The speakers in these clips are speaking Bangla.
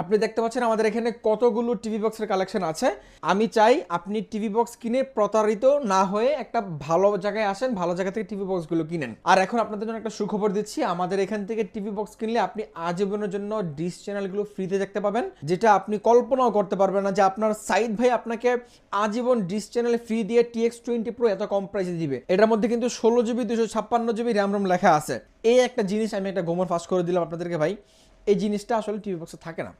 আপনি দেখতে পাচ্ছেন আমাদের এখানে কতগুলো টিভি বক্সের কালেকশন আছে। আমি চাই আপনি টিভি বক্স কিনে প্রতারিত না হয়ে একটা ভালো জায়গায় আসেন, ভালো জায়গা থেকে টিভি বক্সগুলো কিনেন। আর এখন আপনাদের জন্য একটা সুখবর দিচ্ছি, আমাদের এখান থেকে টিভি বক্স কিনলে আপনি আজীবনের জন্য ডিশ চ্যানেলগুলো ফ্রিতে দেখতে পাবেন, যেটা আপনি কল্পনাও করতে পারবেন না যে আপনার সাইড ভাই আপনাকে আজীবন ডিশ চ্যানেল ফ্রি দিয়ে টিএক্স টোয়েন্টি প্রো এত কম প্রাইসে দিবে। এটার মধ্যে কিন্তু ষোলো জিবি দুশো ছাপ্পান্ন জিবি র্যাম রোম লেখা আছে। এই একটা জিনিস আমি একটা গোমর ফাঁস করে দিলাম আপনাদেরকে ভাই, এই জিনিসটা আসলে টিভি বক্সে থাকে না।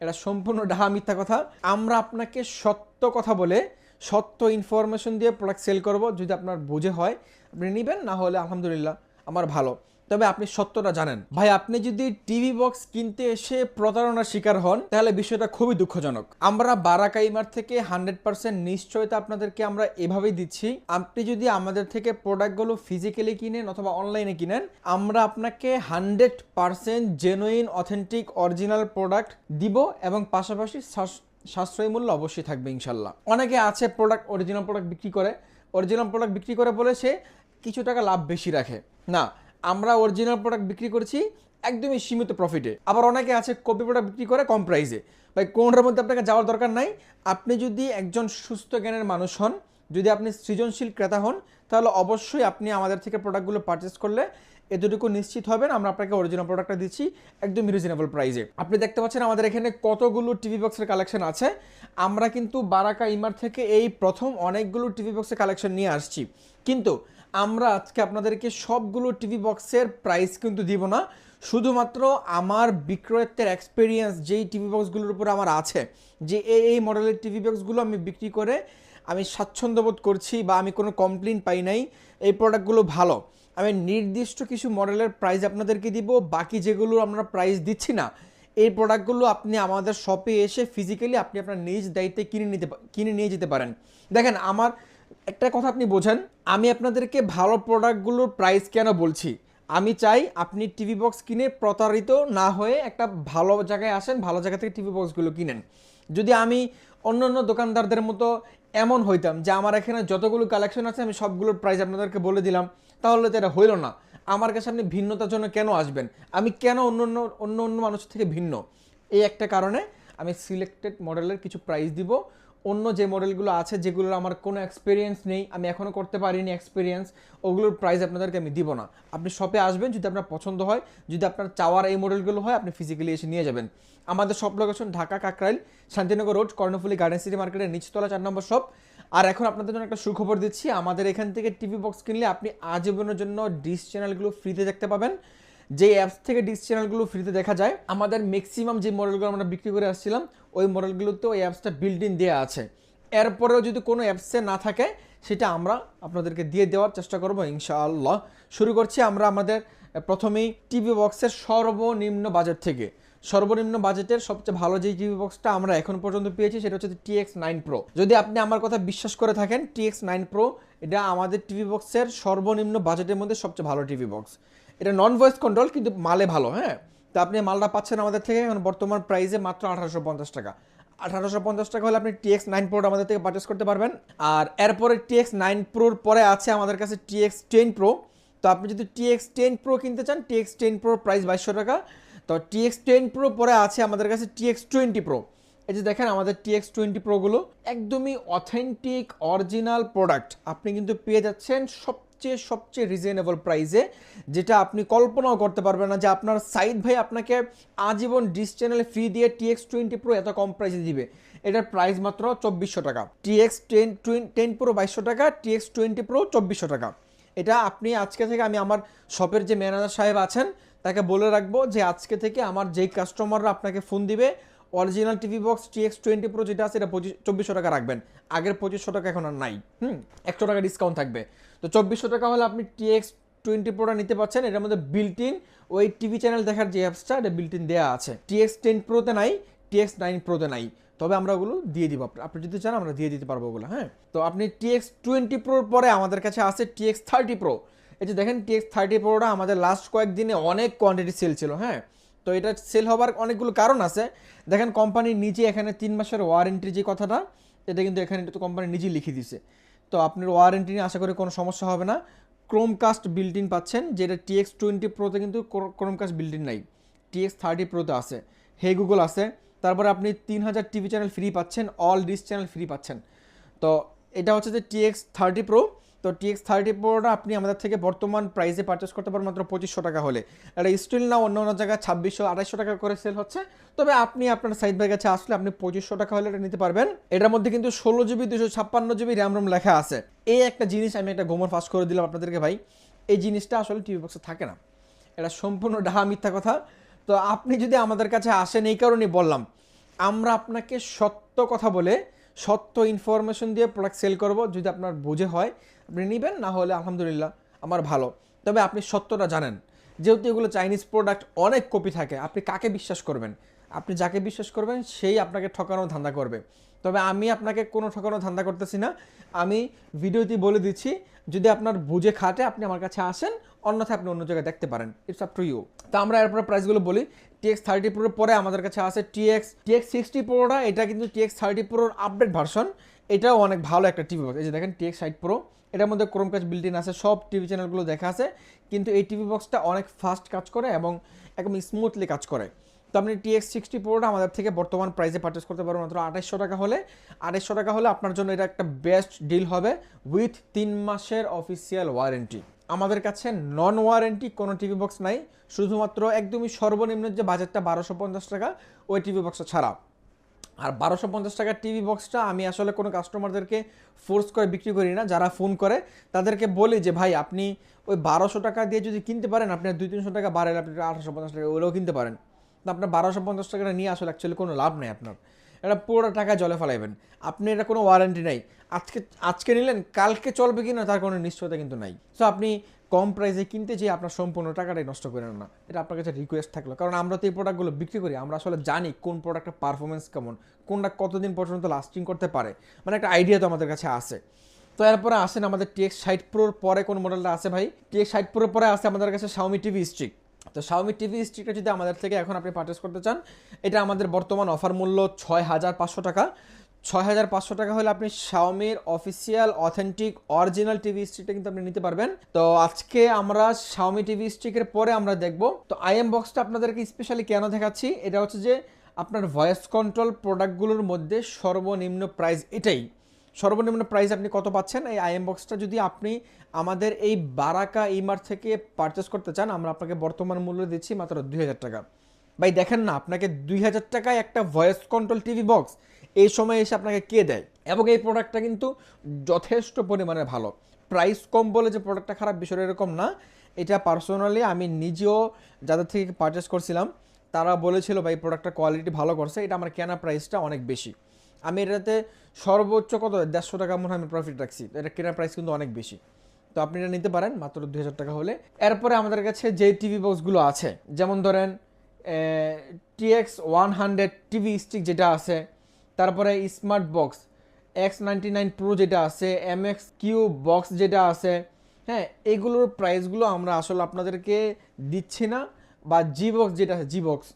এটা সম্পূর্ণ ডাহা মিথ্যা কথা। আমরা আপনাকে সত্য কথা বলে, সত্য ইনফরমেশন দিয়ে প্রোডাক্ট সেল করব, যদি আপনার বুঝে হয়, আপনি নেবেন, না হলে আলহামদুলিল্লাহ, আমার ভালো। তবে আপনি সত্যটা জানেন। ভাই, আপনি যদি টিভি বক্স কিনতে এসে প্রতারণার শিকার হন, তাহলে বিষয়টা খুবই দুঃখজনক। আমরা বারাকাইমার থেকে হান্ড্রেড পার্সেন্ট নিশ্চয়তা আপনাদেরকে আমরা এভাবেই দিচ্ছি। আপনি যদি আমাদের থেকে প্রোডাক্টগুলো ফিজিক্যালি কিনেন অথবা অনলাইনে কিনেন, আমরা আপনাকে hundred percent genuine, authentic, original product দিব এবং পাশাপাশি সাশ্রয়ী মূল্য অবশ্যই থাকবে ইনশাল্লাহ। অনেকে আছে প্রোডাক্ট, অরিজিনাল প্রোডাক্ট বিক্রি করে। অরিজিনাল প্রোডাক্ট বিক্রি করে বলে সে কিছু টাকা লাভ বেশি রাখে। না আমরা অরিজিনাল প্রোডাক্ট বিক্রি করছি একদমই সীমিত প্রফিটে আবার অনেকে আছে কপি প্রোডাক্ট বিক্রি করে কম প্রাইসে ভাই কোনটার মধ্যে আপনাকে যাওয়ার দরকার নাই? আপনি যদি একজন সুস্থ জ্ঞানের মানুষ হন, যদি আপনি সৃজনশীল ক্রেতা হন, তাহলে অবশ্যই আপনি আমাদের থেকে প্রোডাক্টগুলো পারচেস করলে এতটুকু নিশ্চিত হবেন আমরা আপনাকে অরিজিনাল প্রোডাক্টটা দিচ্ছি একদম রিজনেবল প্রাইসে আপনি দেখতে পাচ্ছেন আমাদের এখানে কতগুলো টিভি বক্সের কালেকশন আছে। আমরা কিন্তু বারাকা ইমার থেকে এই প্রথম অনেকগুলো টিভি বক্সের কালেকশন নিয়ে আসছি। কিন্তু আমরা আজকে আপনাদেরকে সবগুলো টিভি বক্সের প্রাইস কিন্তু দিব না। শুধুমাত্র আমার বিক্রয়ের এক্সপিরিয়েন্স যেই টিভি বক্সগুলোর উপর আমার আছে, যে এই এই মডেলের টিভি বক্সগুলো আমি বিক্রি করে আমি স্বাচ্ছন্দ্য বোধ করছি বা আমি কোনো কমপ্লেন পাই নাই, এই প্রোডাক্টগুলো ভালো। আমি নির্দিষ্ট কিছু মডেলের প্রাইস আপনাদেরকে দিব, বাকি যেগুলো আমরা প্রাইস দিচ্ছি না, এই প্রোডাক্টগুলো আপনি আমাদের শপে এসে ফিজিক্যালি আপনি আপনার নিজ দায়িত্বে কিনে নিতে কিনে নিয়ে যেতে পারেন। দেখেন, আমার একটা কথা আপনি বোঝেন, আমি আপনাদেরকে ভালো প্রোডাক্টগুলোর প্রাইস কেন বলছি? আমি চাই আপনি টিভি বক্স কিনে প্রতারিত না হয়ে একটা ভালো জায়গায় আসেন, ভালো জায়গা থেকে টিভি বক্সগুলো কিনেন। যদি আমি অন্য অন্য দোকানদারদের মতো এমন হইতাম যে আমার এখানে যতগুলো কালেকশন আছে, আমি সবগুলোর প্রাইস আপনাদেরকে বলে দিলাম, তাহলে তো এটা হইল না। আমার কাছে আপনি ভিন্নতার জন্য কেন আসবেন? আমি কেন অন্য অন্য অন্য অন্য মানুষের থেকে ভিন্ন? এই একটা কারণে আমি সিলেক্টেড মডেলের কিছু প্রাইস দিব অন্য যে মডেলগুলো আছে, যেগুলোর আমার কোনো এক্সপিরিয়েন্স নেই, আমি এখনও করতে পারিনি এক্সপিরিয়েন্স ওগুলোর প্রাইস আপনাদেরকে আমি দিব না। আপনি শপে আসবেন, যদি আপনার পছন্দ হয়, যদি আপনার চাওয়ার এই মডেলগুলো হয়, আপনি ফিজিক্যালি এসে নিয়ে যাবেন। আমাদের shop location Dhaka Kakrail, Shantinagar road Karnaphuli garden city মার্কেটের নিচতলা চার নম্বর শপ আর এখন আপনাদের জন্য একটা সুখবর দিচ্ছি, আমাদের এখান থেকে টিভি বক্স কিনলে আপনি আজীবনের জন্য ডিশ চ্যানেলগুলো ফ্রিতে দেখতে পাবেন। যে অ্যাপস থেকে ডিস চ্যানেলগুলো ফ্রিতে দেখা যায়, আমাদের ম্যাক্সিমাম যে মডেলগুলো আমরা বিক্রি করে আসছিলাম, ওই মডেলগুলোতে ওই অ্যাপসটা বিল্ড ইন দেওয়া আছে। এরপরেও যদি কোনো অ্যাপসে না থাকে, সেটা আমরা আপনাদেরকে দিয়ে দেওয়ার চেষ্টা করব ইনশাআল্লাহ। শুরু করছি আমরা আমাদের প্রথমেই টিভি বক্সের সর্বনিম্ন বাজেট থেকে। সর্বনিম্ন বাজেটের সবচেয়ে ভালো যে টিভি বক্সটা আমরা এখন পর্যন্ত পেয়েছি, সেটা হচ্ছে টিএক্স নাইন প্রো। যদি আপনি আমার কথা বিশ্বাস করে থাকেন, টিএক্স নাইন প্রো এটা আমাদের টিভি বক্সের সর্বনিম্ন বাজেটের মধ্যে সবচেয়ে ভালো টিভি বক্স। এটা নন ভয়েস কন্ট্রোল কিন্তু মালে ভালো হ্যাঁ? তো আপনি মালটা পাচ্ছেন আমাদের থেকে এখন বর্তমান প্রাইসে মাত্র আঠারোশো পঞ্চাশ টাকা। আঠারোশো পঞ্চাশ টাকা হলে আপনি টিএক্স নাইন প্রোটা আমাদের থেকে পারচেস করতে পারবেন। আর এরপরে টিএক্স নাইন প্রোর পরে আছে আমাদের কাছে টিএক্স টেন প্রো। তো আপনি যদি টিএক্স টেন প্রো কিনতে চান, টিএক্স টেন প্রোর প্রাইস বাইশশো টাকা। তো টিএক্স টেন প্রো পরে আছে আমাদের কাছে টিএক্স টোয়েন্টি প্রো এই যে দেখেন আমাদের টিএক্স টোয়েন্টি প্রোগুলো একদমই অথেন্টিক অরিজিনাল প্রোডাক্ট আপনি কিন্তু পেয়ে যাচ্ছেন সবচেয়ে সবচেয়ে রিজনেবল প্রাইসে যেটা আপনি কল্পনাও করতে পারবেন না যে আপনার সাইড ভাই আপনাকে আজীবন ডিস চ্যানেলে ফ্রি দিয়ে টিএক্স টোয়েন্টি প্রো এত কম প্রাইসে দিবে। এটার প্রাইস মাত্র চব্বিশশো টাকা। টিএক্স টেন টেন প্রো বাইশশো টাকা টিএক্স টোয়েন্টি প্রো চব্বিশশো টাকা। এটা আপনি আজকে থেকে আমি আমার শপের যে ম্যানেজার সাহেব আছেন তাকে বলে রাখব যে আজকে থেকে আমার যেই কাস্টমাররা আপনাকে ফোন দিবে original TV box TX twenty pro যেটা আছে এটা পঁচিশ, চব্বিশশো টাকা রাখবেন। আগের পঁচিশশো টাকা এখন আর নাই, হুম? একশো টাকা ডিসকাউন্ট থাকবে। তো চব্বিশশো টাকা হলে আপনি টিএক্স টোয়েন্টি প্রোটা নিতে পারছেন। এটার মধ্যে বিল্ট ইন ওই টিভি চ্যানেল দেখার যে অ্যাপসটা এটা বিল্ট ইন দেওয়া আছে। টিএক্স টেন প্রোতে নাই টিএক্স নাইন প্রোতে নাই। তবে আমরা ওগুলো দিয়ে দিব। আপনি- আপনি যদি চান, আমরা দিয়ে দিতে পারব ওগুলো হ্যাঁ? তো আপনি টিএক্স টোয়েন্টি প্রোর পরে আমাদের কাছে আছে টিএক্স থার্টি প্রো এই যে দেখেন টিএক্স থার্টি প্রোটা আমাদের লাস্ট কয়েকদিনে অনেক কোয়ান্টিটি সেল ছিল হ্যাঁ? তো এটা সেল হবার অনেকগুলো কারণ আছে। দেখেন কোম্পানি নিজে এখানে তিন মাসের ওয়ারেন্টি যে কথাটা, এটা কিন্তু এখানে তো কোম্পানি নিজেই লিখে দিছে। তো আপনার ওয়ারেন্টি নিয়ে আশা করি কোনো সমস্যা হবে না। ক্রোমকাস্ট বিল্ট ইন পাচ্ছেন, যেটা টিএক্স টোয়েন্টি প্রোতে কিন্তু ক্রোমকাস্ট বিল্ট ইন নাই। টিএক্স থার্টি প্রোতে আছে। হে গুগল আছে। তারপরে আপনি তিন হাজার টিভি চ্যানেল ফ্রি পাচ্ছেন অল ডিস চ্যানেল ফ্রি পাচ্ছেন। তো এটা হচ্ছে যে টিএক্স থার্টি প্রো তো টিএক্স থার্টি প্রোটা আপনি আমাদের থেকে বর্তমান প্রাইসে পারচেস করতে পারেন মাত্র পঁচিশশো টাকা হলে। এটা স্টিল না, অন্য অন্য জায়গায় ছাব্বিশশো, আড়াইশো টাকা করে সেল হচ্ছে। তবে আপনি আপনার সাইড বাই কাছে আসলে আপনি পঁচিশশো টাকা হলে এটা নিতে পারবেন। এটার মধ্যে কিন্তু ষোলো জিবি দুশো ছাপ্পান্ন জিবি র্যাম রোম লেখা আছে। এই একটা জিনিস আমি একটা গোমর ফাঁস করে দিলাম আপনাদেরকে ভাই। এই জিনিসটা আসলে টিভি বক্সে থাকে না। এটা সম্পূর্ণ ডাহা মিথ্যা কথা। তো আপনি যদি আমাদের কাছে আসেন, এই কারণেই বললাম। আমরা আপনাকে সত্য কথা বলে সত্য ইনফরমেশন দিয়ে প্রোডাক্ট সেল করব, যদি আপনার বুঝে হয়, আপনি নেবেন, না হলে আলহামদুলিল্লাহ আমার ভালো। তবে আপনি সত্যটা জানেন। যেহেতু এগুলো চাইনিজ প্রোডাক্ট অনেক কপি থাকে। আপনি কাকে বিশ্বাস করবেন? আপনি যাকে বিশ্বাস করবেন, সেই আপনাকে ঠকানোর ধান্দা করবে। তবে আমি আপনাকে কোনো ঠকানো ধান্দা করতেছি না। আমি ভিডিওতে বলে দিচ্ছি, যদি আপনার বুঝে খাটে, আপনি আমার কাছে আসেন, অন্যথায় আপনি অন্য জায়গায় দেখতে পারেন। ইটস আপ টু ইউ তা আমরা এরপরে প্রাইসগুলো বলি। টিএক্স থার্টি প্রোর পরে আমাদের কাছে আছে টিএক্স টিএক্স সিক্সটি প্রোটা এটা কিন্তু টিএক্স থার্টি প্রোর আপডেট ভার্সন এটাও অনেক ভালো একটা টিভি বক্স এই যে দেখেন টিএক্স সাইট প্রো এটার মধ্যে ক্রোম কাজ বিল্ট ইন আছে, সব টিভি চ্যানেলগুলো দেখা আছে। কিন্তু এই টিভি বক্সটা অনেক ফাস্ট কাজ করে এবং একদম স্মুথলি কাজ করে। তো আপনি টিএক্স সিক্সটি প্রোটা আমাদের থেকে বর্তমান প্রাইসে পারচেস করতে পারবেন মাত্র আঠাইশশো টাকা হলে। আঠাইশশো টাকা হলে আপনার জন্য এটা একটা বেস্ট ডিল হবে উইথ তিন মাসের অফিসিয়াল ওয়ারেন্টি আমাদের কাছে নন ওয়ারেন্টি কোনো টিভি বক্স নাই, শুধুমাত্র একদমই সর্বনিম্ন যে বাজেটটা বারোশো পঞ্চাশ টাকা, ওই টিভি বক্সটা ছাড়া। আর বারোশো পঞ্চাশ টাকার টিভি বক্সটা আমি আসলে কোনো কাস্টমারদেরকে ফোর্স করে বিক্রি করি না, যারা ফোন করে, তাদেরকে বলি যে, ভাই, আপনি ওই বারোশো টাকা দিয়ে যদি কিনতে পারেন, আপনি দুই তিনশো টাকা বাড়ালে আপনি আঠারোশো পঞ্চাশ টাকা ওগুলোও কিনতে পারেন। আপনার বারোশো পঞ্চাশ টাকাটা নিয়ে আসলে অ্যাকচুয়ালি কোনো লাভ নেই আপনার। এটা পুরো টাকা জলে ফেলাইবেন। আপনি এটা কোনো ওয়ারেন্টি নাই। আজকে আজকে নিলেন, কালকে চলবে কি না তার কোনো নিশ্চয়তা কিন্তু নাই। সো আপনি কম প্রাইসে কিনতে যেয়ে আপনার সম্পূর্ণ টাকাটাই নষ্ট করেন না। এটা আপনার কাছে রিকোয়েস্ট থাকল। কারণ আমরা তো এই প্রোডাক্টগুলো বিক্রি করি। আমরা আসলে জানি কোন প্রোডাক্টের পারফরমেন্স কেমন, কোনটা কতদিন পর্যন্ত লাস্টিং করতে পারে। মানে একটা আইডিয়া তো আমাদের কাছে আছে। তো এরপরে আসেন আমাদের টিএক্স ষাট প্রোর পরে কোন মডেলটা আছে ভাই? টিএক্স ষাট প্রোর পরে আছে আমাদের কাছে শাওমি টিভি স্ট্রিক তো শাওমি টিভি স্ট্রিকটা যদি আমাদের থেকে এখন আপনি পারচেস করতে চান, এটা আমাদের বর্তমান অফার মূল্য ছয় হাজার পাঁচশো টাকা। ছয় হাজার পাঁচশো টাকা হলে আপনি শাওমির অফিসিয়াল অথেন্টিক অরিজিনাল টিভি স্টিকটা কিন্তু আপনি নিতে পারবেন। তো আজকে আমরা শাওমি টিভি স্টিকের পরে আমরা দেখব। তো আইএম বক্সটা আপনাদেরকে স্পেশালি কেন দেখাচ্ছি? এটা হচ্ছে যে আপনার ভয়েস কন্ট্রোল প্রোডাক্টগুলোর মধ্যে সর্বনিম্ন প্রাইস এটাই। সর্বনিম্ন প্রাইস আপনি কত পাচ্ছেন? এই আইএম বক্সটা যদি আপনি আমাদের এই বারাকা ইমার থেকে পারচেস করতে চান, আমরা আপনাকে বর্তমান মূল্য দিচ্ছি মাত্র দুই হাজার টাকা। ভাই, দেখেন না, আপনাকে দুই হাজার টাকায় একটা ভয়েস কন্ট্রোল টিভি বক্স এই সময় এসে আপনাকে কে দেয়? এবং এই প্রোডাক্টটা কিন্তু যথেষ্ট পরিমাণে ভালো। প্রাইস কম বলে যে প্রোডাক্টটা খারাপ বিষয় এরকম না। এটা পার্সোনালি আমি নিজেও যাদের থেকে পারচেস করছিলাম, তারা বলেছিল, ভাই প্রোডাক্টটা কোয়ালিটি ভালো করছে। এটা আমার কেনা প্রাইসটা অনেক বেশি। আমি এটাতে সর্বোচ্চ কত? দেড়শো টাকা মনে হয় আমি প্রফিট রাখছি। এটা কেনার প্রাইস কিন্তু অনেক বেশি। তো আপনি এটা নিতে পারেন, মাত্র দুই হাজার টাকা হলে। এরপরে আমাদের কাছে যে টিভি বক্সগুলো আছে, যেমন ধরেন TX one hundred TV stick যেটা আছে, তারপরে smart box X ninety nine pro যেটা আছে এম এক্স কিউ বক্স যেটা আছে হ্যাঁ এগুলোর প্রাইসগুলো আমরা আসলে আপনাদেরকে দিচ্ছি না, বা জি বক্স যেটা আছে জি বক্স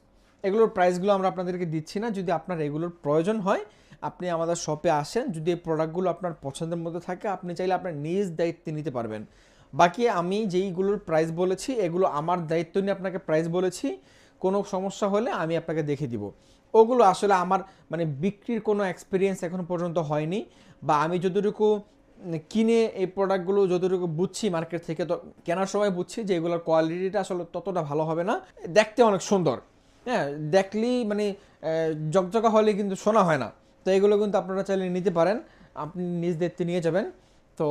এগুলোর প্রাইসগুলো আমরা আপনাদেরকে দিচ্ছি না, যদি আপনার এগুলোর প্রয়োজন হয় আপনি আমাদের শপে আসেন, যদি এই প্রোডাক্টগুলো আপনার পছন্দের মধ্যে থাকে, আপনি চাইলে আপনার নিজ দায়িত্বে নিতে পারবেন। বাকি আমি যেইগুলোর প্রাইস বলেছি, এগুলো আমার দায়িত্ব নিয়ে আপনাকে প্রাইস বলেছি, কোনো সমস্যা হলে আমি আপনাকে দেখে দিব। ওগুলো আসলে আমার মানে বিক্রির কোনো এক্সপিরিয়েন্স এখনও পর্যন্ত হয়নি, বা আমি যতটুকু কিনে এই প্রোডাক্টগুলো যতটুকু বুঝছি মার্কেট থেকে, তো কেনার সময় বুঝছি যে এগুলোর কোয়ালিটিটা আসলে ততটা ভালো হবে না। দেখতে অনেক সুন্দর। হ্যাঁ দেখলেই মানে জকজকা হলে কিন্তু শোনা হয় না। তো এগুলো কিন্তু আপনারা চাইলে নিতে পারেন। আপনি নিজ দায়িত্বে নিয়ে যাবেন। তো